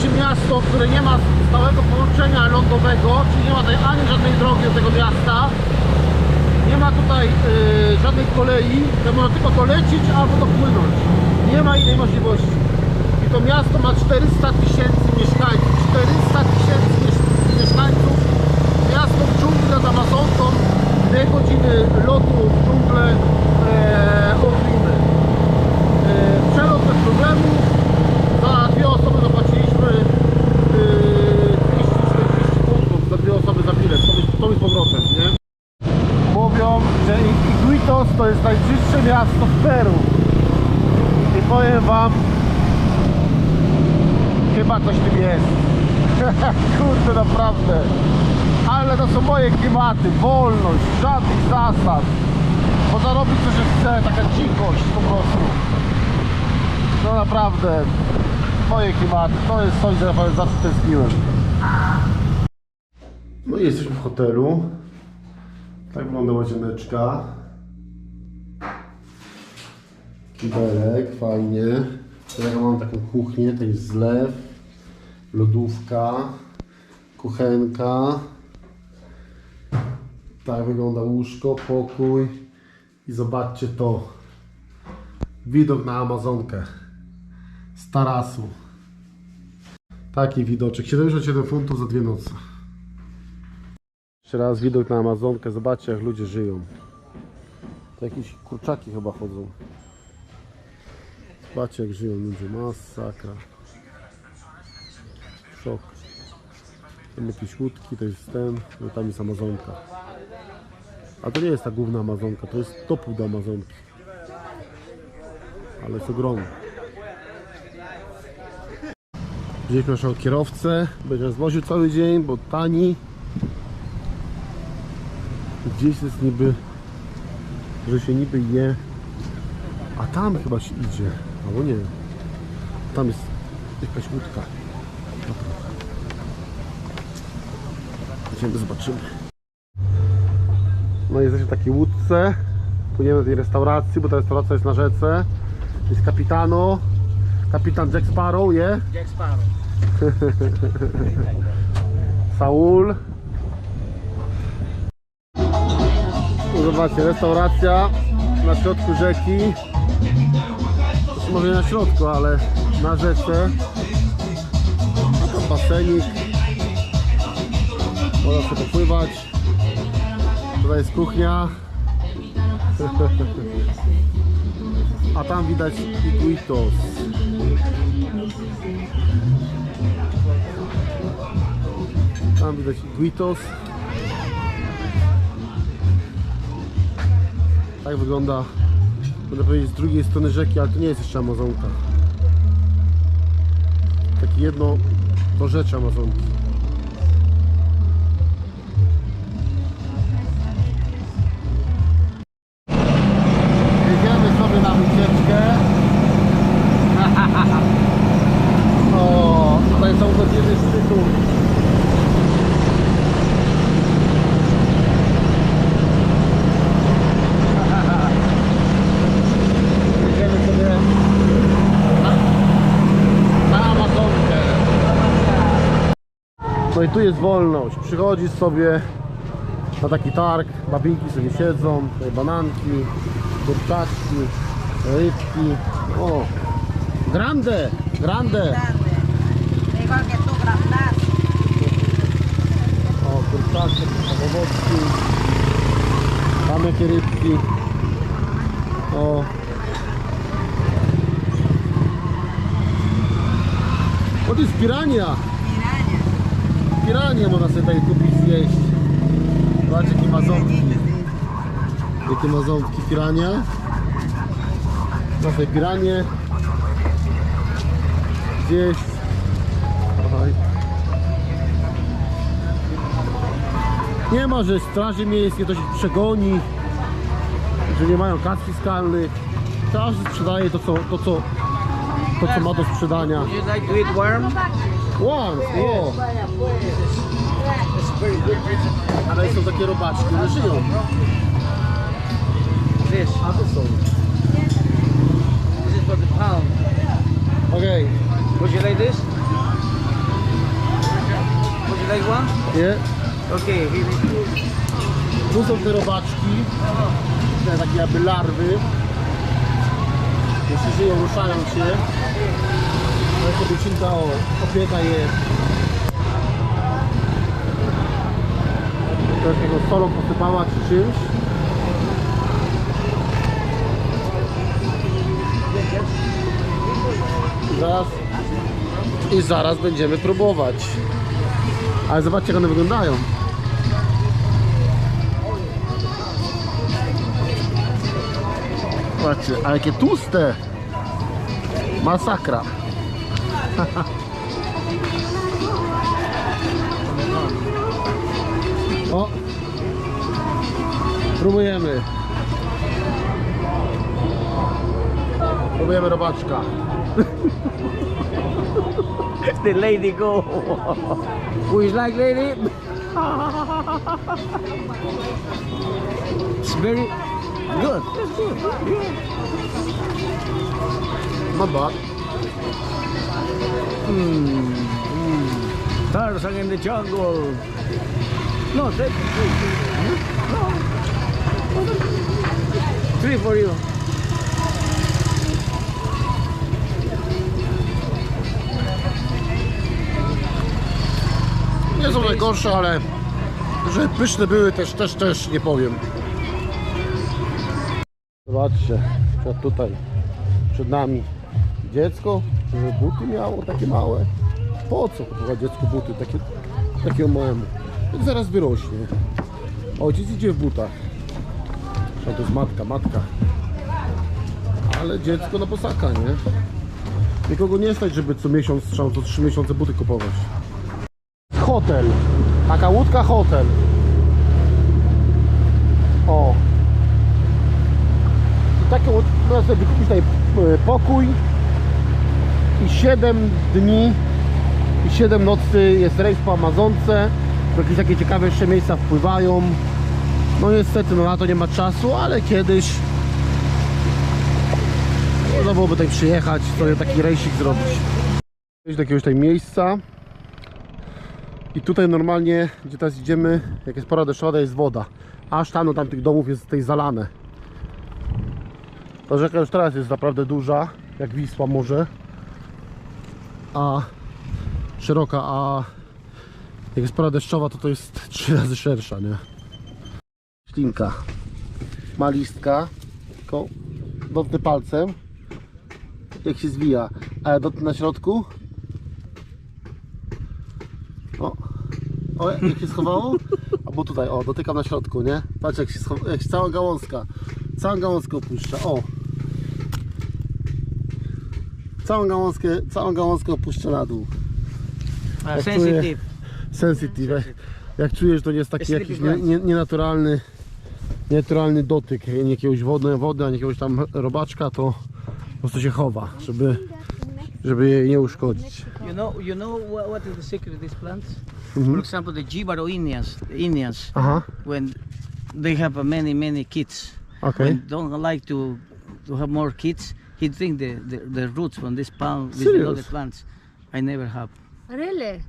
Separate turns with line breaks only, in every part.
świecie miasto, które nie ma stałego połączenia lądowego, czyli nie ma tutaj ani żadnej drogi do tego miasta. Nie ma tutaj y, żadnej kolei, to można tylko dolecieć albo dopłynąć. Nie ma innej możliwości. I to miasto ma 400 tysięcy mieszkańców. 400 tysięcy miesz- mieszkańców. Miasto w dżungli nad Amazonką. Dwie godziny lotu w dżunglę e, od Limy. E, przelot bez problemu. Za dwie osoby zapłaciliśmy e, 240 funtów dwie osoby za bilet. To jest, to jest powrotem, nie? Mówią, że Iguitos to jest najczystsze miasto w Peru. I powiem wam, chyba coś tym jest. Kurde, naprawdę. Ale to są moje klimaty, wolność, żadnych zasad. Można robić co się chce, taka dzikość po prostu. No naprawdę, moje klimaty, to jest coś, za co tęskniłem. No i jesteśmy w hotelu. Tak wygląda łazieneczka. Kibelek, fajnie. Teraz mam taką kuchnię, to jest zlew, lodówka, kuchenka. Tak wygląda łóżko, pokój. I zobaczcie to. Widok na Amazonkę. Z tarasu. Taki widoczek. 77 funtów za dwie noce. Jeszcze raz widok na Amazonkę. Zobaczcie jak ludzie żyją. To jakieś kurczaki chyba chodzą. Zobaczcie jak żyją ludzie. Masakra. Szok. Tam jakieś łódki, to jest ten, no tam jest Amazonka. A to nie jest ta główna Amazonka, to jest dopół do Amazonki. Ale jest ogromny. Wzięliśmy naszego kierowcę, będzie nas woził cały dzień, bo tani. Gdzieś jest niby, że się niby je, a tam chyba się idzie, albo nie. Tam jest jakaś łódka. Idziemy, zobaczymy. No jesteśmy w takiej łódce. Płyniemy do tej restauracji, bo ta restauracja jest na rzece. Jest kapitano. Kapitan Jack Sparrow, je?
Jack Sparrow.
Saul. Zobaczcie, restauracja na środku rzeki. Może nie na środku, ale na rzece. A tam basenik. Można sobie popływać. Tutaj jest kuchnia. A tam widać Iguitos. Tam widać Iguitos. Tak wygląda, będę powiedzieć, z drugiej strony rzeki, ale to nie jest jeszcze Amazonka. Takie jedno do rzeczy Amazonki. No i tu jest wolność. Przychodzisz sobie na taki targ, babinki sobie siedzą, tutaj bananki, kurczaczki, rybki. O, grande, grande. O, kurczaczek, owocki. Tam jakie rybki. O. Jest pirania.
Piraña.
Piranie można sobie tutaj kupić zjeść. Zobaczcie jakie ma ząbki. Jakie ma ząbki pirania. Na sobie piranie. Zjeść. Nie ma, że straży miejskie to się przegoni, że nie mają kas fiskalnych. Każdy sprzedaje to, co, to, co, to, co ma do sprzedania. Once, o! Ale są takie robaczki, które żyją.
This.
A to są.
This is for the pound.
Okej,
Would you like this? Would you like one?
nie?
Okay, here it is.
Tu są te robaczki, te takie jakby larwy. Jeśli żyją, ruszają się. Cinta o, opieka je. Trochę go solą posypała czy czymś. Zaraz, I zaraz będziemy próbować. Ale zobaczcie jak one wyglądają. Patrzcie, ale jakie tłuste! Masakra! o! Próbujemy. Próbujemy robaczka.
The lady go. Who is like lady? it's very good. That's good. Yeah. Tarzan in the jungle. No, three. No. Three for you.
Nie są najgorsze, ale że pyszne były też, też, też nie powiem. Zobaczcie, przed tutaj, przed nami dziecko, buty miało takie małe. Po co kupować dziecku buty takie, takiego małemu? Jak zaraz wyrośnie. Ojciec idzie w butach. A to jest matka, matka. Ale dziecko na posaka, nie? Nikogo nie stać, żeby co miesiąc, co trzy miesiące buty kupować. Hotel. Taka łódka hotel. O. I łód- można sobie wykupić tutaj e, pokój i 7 dni i 7 nocy jest rejs po Amazonce. Jakieś takie ciekawe jeszcze miejsca wpływają. No niestety no na to nie ma czasu, ale kiedyś można byłoby tutaj przyjechać, sobie taki rejsik zrobić. Przejść do jakiegoś tutaj miejsca. I tutaj normalnie, gdzie teraz idziemy, jak jest pora deszczowa, jest woda. Aż tam do tamtych domów jest tutaj zalane. Ta rzeka już teraz jest naprawdę duża, jak Wisła może. A szeroka, a jak jest pora deszczowa, to to jest trzy razy szersza, nie? Ślinka. Ma listka, tylko palcem, jak się zwija. A ja dotknę na środku, o, o jak się schowało? Albo tutaj, o, dotykam na środku, nie? Patrz jak się jak się cała gałązka, całą gałązkę opuszcza, o. Całą gałązkę, całą gałązkę opuszcza na dół. Jak
sensitive.
Sensitive. Jak czujesz, że to jest taki jakiś nie, nie, nienaturalny, nienaturalny dotyk, nie jakiegoś wody, wody, ani jakiegoś tam robaczka, to po prostu się chowa, żeby, żeby jej nie uszkodzić.
You know, you know what, what is the secret of these plants?
Mhm.
For example, the Jibaro Indians, Indians,
Aha,
when they have many many kids,
okej.
when don't like to to have more kids, he drink the, the, the roots from this palm with the
Serious?
other plants. I never have.
Really?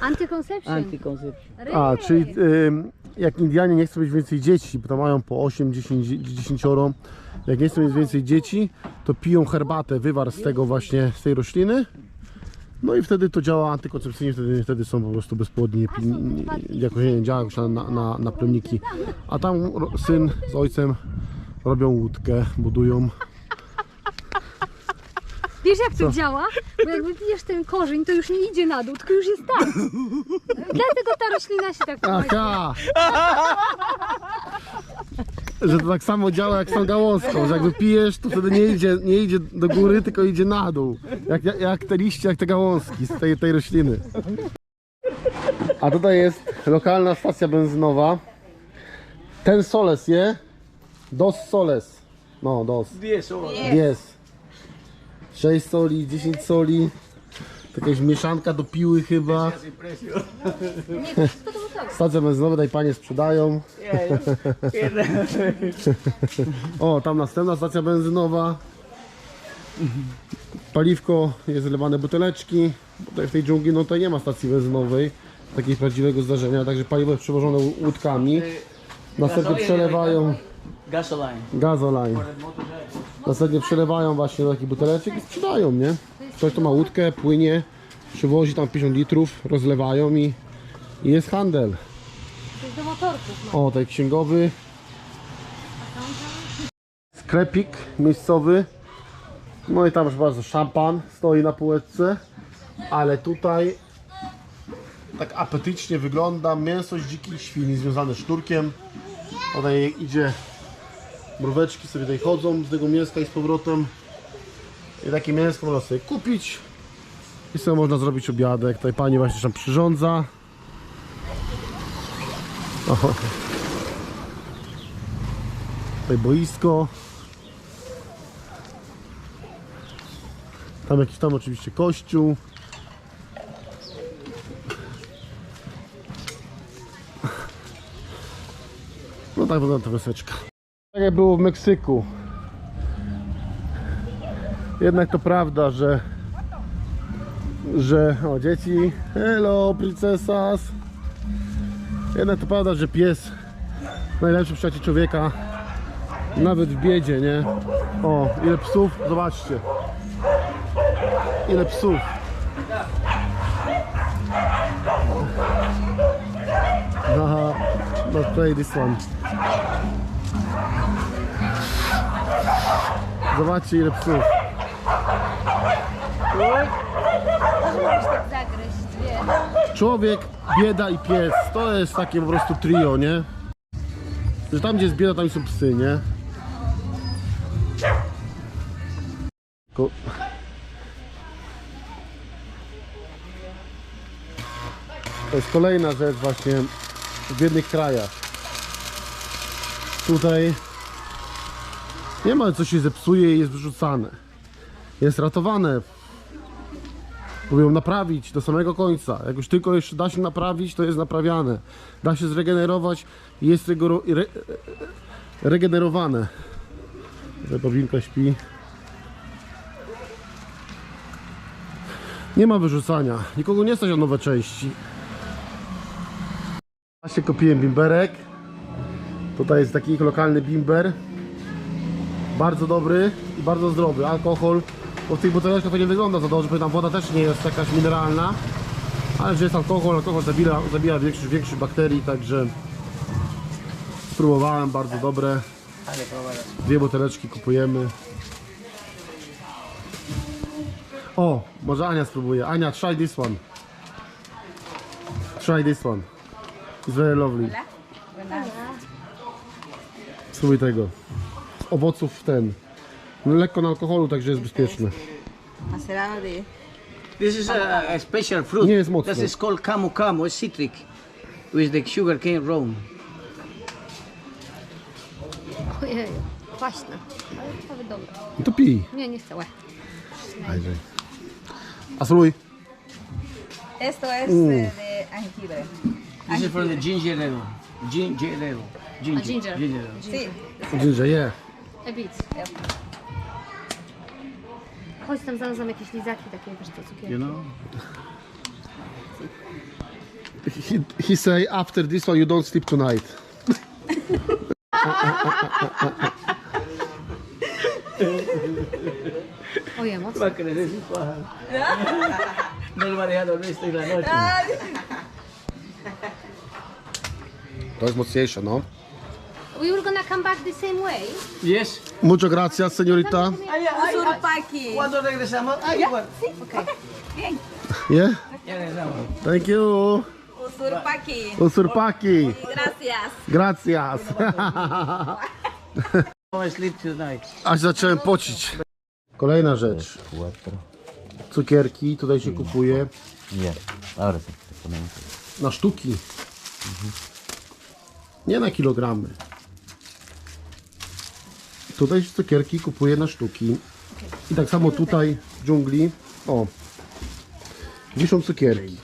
Anti-conception?
Anti-conception.
really?
A, czyli ym, jak Indianie nie chcą mieć więcej dzieci, bo to mają po 8, 10, 10, jak nie chcą mieć więcej dzieci, to piją herbatę, wywar z tego właśnie, z tej rośliny. No i wtedy to działa antykoncepcyjnie, wtedy, wtedy są po prostu bezpłodni, pi- jakoś nie działa jakoś na, na, na, na plemniki. A tam ro- syn z ojcem robią łódkę, budują.
Wiesz jak to działa? Bo jak wypijesz ten korzeń, to już nie idzie na dół, tylko już jest tam. Dlatego ta roślina się tak nazywa.
Aha! Że to tak samo działa jak z tą gałązką, że jak wypijesz, to wtedy nie idzie, nie idzie do góry, tylko idzie na dół. Jak, jak te liście, jak te gałązki z tej, tej rośliny. A tutaj jest lokalna stacja benzynowa. Ten soles je. Dos soles. No, dos.
10 horas.
Jest. 6 soli, 10 soli. To Jakaś mieszanka do piły chyba.
Tak.
Stacje benzynowe tutaj panie sprzedają. O, tam następna stacja benzynowa. Paliwko, jest wylewane buteleczki. Tutaj w tej dżungli no to nie ma stacji benzynowej. Takiego prawdziwego zdarzenia, także paliwo jest przewożone łódkami. Następnie przelewają
Gasoline.
gazoline. Następnie przelewają właśnie do takich buteleczek i sprzedają, nie? Ktoś to ma łódkę, płynie, przywozi tam 50 litrów, rozlewają i, i jest handel.
To jest do motorków.
O, tutaj księgowy. Sklepik miejscowy. No i tam proszę bardzo szampan stoi na półeczce. Ale tutaj tak apetycznie wygląda mięso z dzikich świni związane sznurkiem. Tutaj idzie mróweczki sobie tutaj chodzą z tego mięska i z powrotem. I takie mięsko można sobie kupić. I sobie można zrobić obiadek. Tutaj pani właśnie tam przyrządza. Oho. Tutaj boisko. Tam jakiś tam oczywiście kościół. No tak wygląda ta wioseczka. Jak było w Meksyku. Jednak to prawda, że że o dzieci, hello princesas. Jednak to prawda, że pies najlepszy przyjaciel człowieka nawet w biedzie, nie? O, ile psów, zobaczcie. Ile psów. Aha, let's play this one. Zobaczcie ile psów. Człowiek, bieda i pies. To jest takie po prostu trio, nie? Że tam gdzie jest bieda, tam są psy, nie? Ko- To jest kolejna rzecz właśnie w biednych krajach. Tutaj nie ma co się zepsuje i jest wyrzucane. Jest ratowane Próbują naprawić do samego końca. Jak już tylko jeszcze da się naprawić, to jest naprawiane. Da się zregenerować i jest rego, re, regenerowane. Bobinka śpi. Nie ma wyrzucania. Nikogo nie stać o nowe części. Właśnie kupiłem bimberek. Tutaj jest taki lokalny bimber. Bardzo dobry i bardzo zdrowy. Alkohol. Bo w tych buteleczkach to nie wygląda za dobrze, bo tam woda też nie jest jakaś mineralna. Ale że jest alkohol, alkohol zabija, zabija większość, większość bakterii, także spróbowałem, bardzo dobre. Dwie buteleczki kupujemy. O, może Ania spróbuje. Ania, try this one. Try this one. It's very lovely. Spróbuj tego. Owoców ten. No, lekko na alkoholu, także jest bezpieczne.
De...
This is a, a special fruit.
Nie jest mocne.
This is called camu camu. It's citric. With the sugar cane rum.
Ojej, kwaśne. Ale dobre.
No to pij.
Nie, nie chcę. Łe.
Ajde. A spróbuj.
Esto es eh, de jengibre.
This is from the ginger ale. Ginger ale. Ginger.
Ginger.
Ginger.
Sí.
Ginger, yeah.
A bit. Chodź tam znalazłam jakieś lizaki takie, wiesz co, cukierki.
You know?
He, he say after this one you don't sleep tonight.
Oje, mocno.
Va a crecer su pájaro. No lo va a dejar dormir esta en la noche.
To jest mocniejsze, no.
Come back the same way.
Yes.
Mucho gracias, señorita.
Usurpaki.
¿Cuándo regresamos? Ah, igual.
Bien.
Yeah?
Ya regresamos.
Thank you.
Usurpaki.
Usurpaki.
Gracias.
Gracias. Aż zacząłem pocić. Kolejna rzecz. Cukierki tutaj się kupuje
te ponemos.
na sztuki. Nie na kilogramy. Tutaj się cukierki kupuje na sztuki. I tak samo tutaj w dżungli. O. Wiszą cukierki.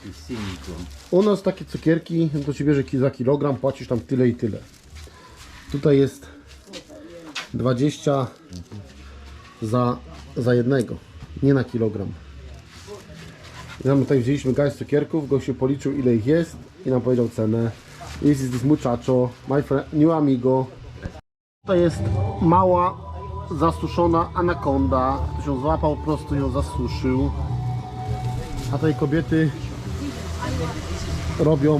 U nas takie cukierki, to ci bierze za kilogram, płacisz tam tyle i tyle. Tutaj jest 20 za, za jednego, nie na kilogram. I tutaj wzięliśmy garść cukierków, gościu policzył ile ich jest i nam powiedział cenę. This is this muchacho, my friend, new amigo. To jest mała, zasuszona anakonda. Ktoś ją złapał, po prostu ją zasuszył. A tej kobiety robią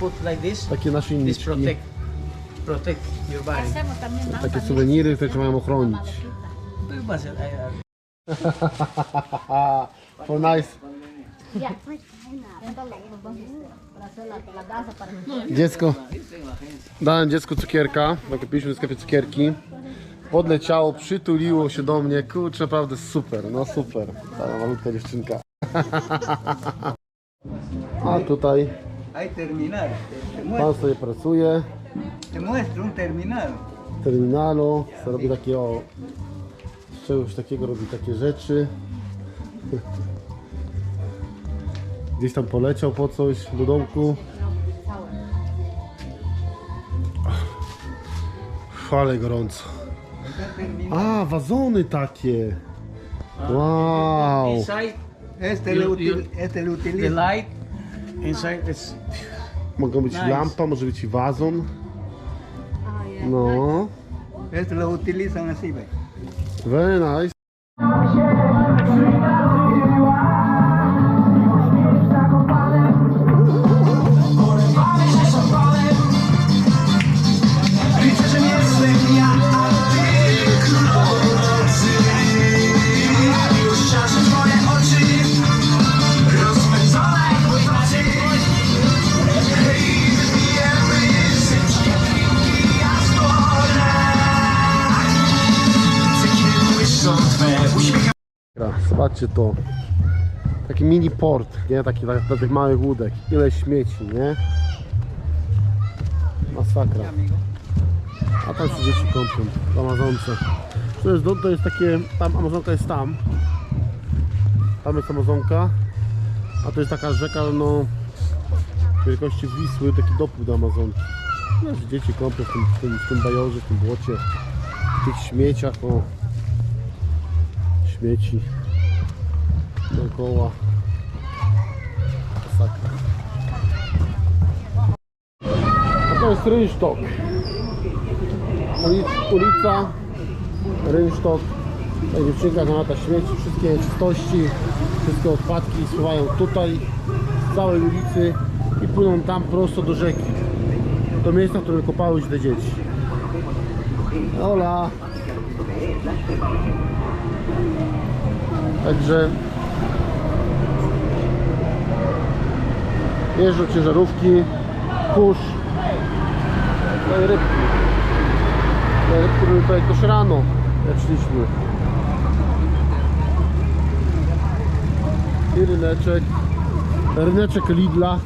Put like this.
takie
más
takie suweniry, które trzeba ją ochronić. For nice. Dziecko, dałem dziecku cukierka, bo kupiliśmy w sklepie cukierki. Podleciało, przytuliło się do mnie, kurczę, naprawdę super, no super. Ta malutka dziewczynka. A tutaj pan sobie pracuje w terminalu, co robi takie o, z czegoś takiego robi takie rzeczy. Gdzieś tam poleciał po coś do domku. Ale gorąco. A, wazony takie. Wow.
Inside
Este, le, util- este le
the
utiliza.
light, inside
Mogą być
Nice.
lampa, może być i wazon. No,
Esto lo utilizan así,
very nice. Zobaczcie to. Taki mini port, nie? Taki dla, dla tych małych łódek. Ile śmieci, nie? Masakra. A tam się dzieci kąpią w Amazonce. Jest, to jest takie, tam Amazonka jest tam. Tam jest Amazonka. A to jest taka rzeka, no wielkości Wisły, taki dopływ do Amazonki. No, że dzieci kąpią w tym, w tym, w tym bajorze, w tym błocie, w tych śmieciach, o. Śmieci dookoła. Masakra. A to jest rynsztok. Ulic, ulica, rynsztok. Tutaj dziewczynka zamata śmieci, wszystkie nieczystości, wszystkie odpadki schowują tutaj z całej ulicy i płyną tam prosto do rzeki. Do miejsca, w którym kopały się te dzieci. Hola! Także jeżdżą ciężarówki, kurz, no i rybki. Te rybki były tutaj też rano, jak szliśmy. I ryneczek, ryneczek Lidla.